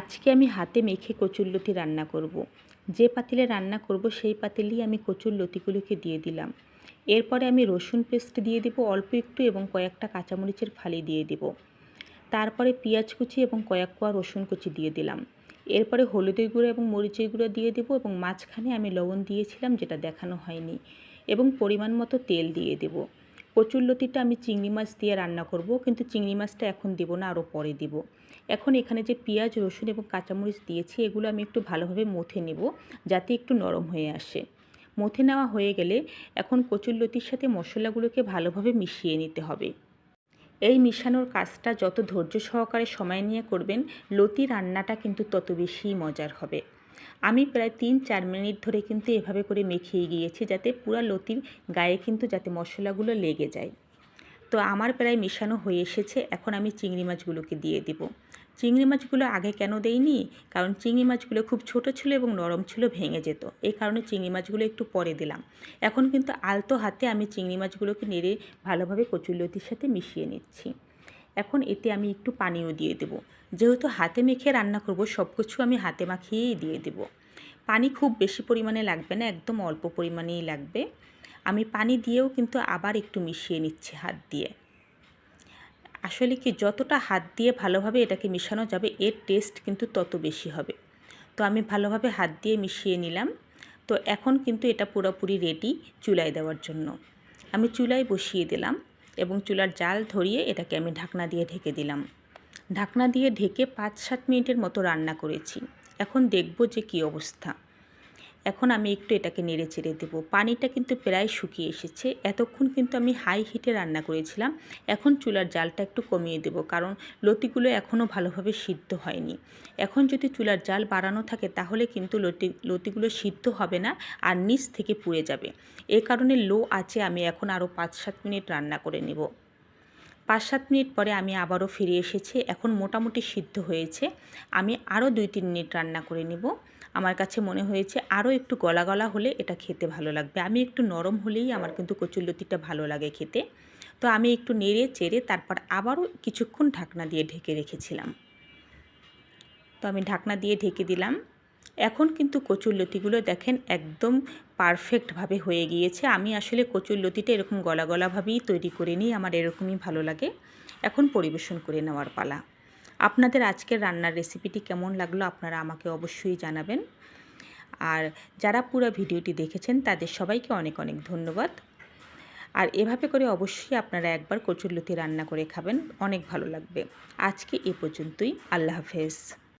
আজকে আমি হাতে মেখে কচুরলতি রান্না করব। যে পাতিলে রান্না করব, সেই পাতিলেই আমি কচুর লতিগুলোকে দিয়ে দিলাম। এরপরে আমি রসুন পেস্ট দিয়ে দেবো, অল্প একটু এবং কয়েকটা কাঁচামরিচের ফালি দিয়ে দেব। তারপরে পেঁয়াজ কুচি এবং কয়েক কোয়া রসুন কুচি দিয়ে দিলাম। এরপরে হলুদের গুঁড়ো এবং মরিচের গুঁড়ো দিয়ে দেবো এবং মাঝখানে আমি লবণ দিয়েছিলাম, যেটা দেখানো হয়নি, এবং পরিমাণ মতো তেল দিয়ে দেব। কচুর লতিটা আমি চিংড়ি মাছ দিয়ে রান্না করব, কিন্তু চিংড়ি মাছটা এখন দেবো না, আরও পরে দেব। এখন এখানে যে পেঁয়াজ, রসুন এবং কাঁচামরিচ দিয়েছি, এগুলো আমি একটু ভালোভাবে মথে নেব, যাতে একটু নরম হয়ে আসে। মথে নেওয়া হয়ে গেলে এখন কচুর লতির সাথে মশলাগুলোকে ভালোভাবে মিশিয়ে নিতে হবে। এই মিশানোর কাজটা যত ধৈর্য সহকারে সময় নিয়ে করবেন, লতি রান্নাটা কিন্তু তত বেশিই মজার হবে। আমি প্রায় তিন চার মিনিট ধরে কিন্তু এভাবে করে মেখিয়ে গিয়েছি যাতে পুরা লতির গায়ে কিন্তু যাতে মশলাগুলো লেগে যায়। তো আমার প্রায় মেশানো হয়ে এসেছে, এখন আমি চিংড়ি মাছগুলোকে দিয়ে দেব। চিংড়ি মাছগুলো আগে কেন দেইনি? কারণ চিংড়ি মাছগুলো খুব ছোট ছিল এবং নরম ছিল, ভেঙে যেত। এই কারণে চিংড়ি মাছগুলো একটু পরে দিলাম। এখন কিন্তু আলতো হাতে আমি চিংড়ি মাছগুলোকে নেড়ে ভালোভাবে কচুরলতির সাথে মিশিয়ে নিচ্ছি। এখন এতে আমি একটু পানিও দিয়ে দেব। যেহেতু হাতে মেখে রান্না করব সব কিছু আমি হাতে মাখিয়েই দিয়ে দেব। পানি খুব বেশি পরিমাণে লাগবে না, একদম অল্প পরিমাণেই লাগবে। আমি পানি দিয়েও কিন্তু আবার একটু মিশিয়ে নিচ্ছি হাত দিয়ে। আসলে কি যতটা হাত দিয়ে ভালোভাবে এটাকে মিশানো যাবে, এর টেস্ট কিন্তু তত বেশি হবে। তো আমি ভালোভাবে হাত দিয়ে মিশিয়ে নিলাম। তো এখন কিন্তু এটা পুরোপুরি রেডি চুলায় দেওয়ার জন্য। আমি চুলায় বসিয়ে দিলাম। এবং চুলার জাল ধরিয়ে এটাকে আমি ঢাকনা দিয়ে ঢেকে দিলাম। ঢাকনা দিয়ে ঢেকে পাঁচ সাত মিনিটের মতো রান্না করেছি। এখন দেখব যে কী অবস্থা। এখন আমি একটু এটাকে নেড়ে চেড়ে দেবো। পানিটা কিন্তু প্রায় শুকিয়ে এসেছে। এতক্ষণ কিন্তু আমি হাই হিটে রান্না করেছিলাম। এখন চুলার জালটা একটু কমিয়ে দেব কারণ লতিগুলো এখনও ভালোভাবে সিদ্ধ হয়নি। এখন যদি চুলার জাল বাড়ানো থাকে তাহলে কিন্তু লতি, লতিগুলো সিদ্ধ হবে না আর নিচ থেকে পুড়ে যাবে। এ কারণে লো আছে আমি এখন আরও পাঁচ সাত মিনিট রান্না করে নেব। পাঁচ সাত মিনিট পরে আমি আবারও ফিরে এসেছি। এখন মোটামুটি সিদ্ধ হয়েছে। আমি আরও দুই তিন মিনিট রান্না করে নেব। আমার কাছে মনে হয়েছে আরও একটু গলা গলা হলে এটা খেতে ভালো লাগবে। আমি একটু নরম হলেই আমার কিন্তু কচুরলতিটা ভালো লাগে খেতে। তো আমি একটু নেড়ে চেড়ে তারপর আবারও কিছুক্ষণ ঢাকনা দিয়ে ঢেকে রেখেছিলাম। তো আমি ঢাকনা দিয়ে ঢেকে দিলাম। এখন কিন্তু কচুর লতিগুলো দেখেন একদম পারফেক্টভাবে হয়ে গিয়েছে। আমি আসলে কচুর লতিটা এরকম গলা গলাভাবেই তৈরি করে নিই, আমার এরকমই ভালো লাগে। এখন পরিবেশন করে নেওয়ার পালা। আপনাদের আজকের রান্নার রেসিপিটি কেমন লাগল আপনারা আমাকে অবশ্যই জানাবেন। আর যারা পুরো ভিডিওটি দেখেছেন, তাদের সবাইকে অনেক অনেক ধন্যবাদ। আর এভাবে করে অবশ্যই আপনারা একবার কচুরলতি রান্না করে খাবেন, অনেক ভালো লাগবে। আজকে এ পর্যন্তই, আল্লাহ হাফেজ।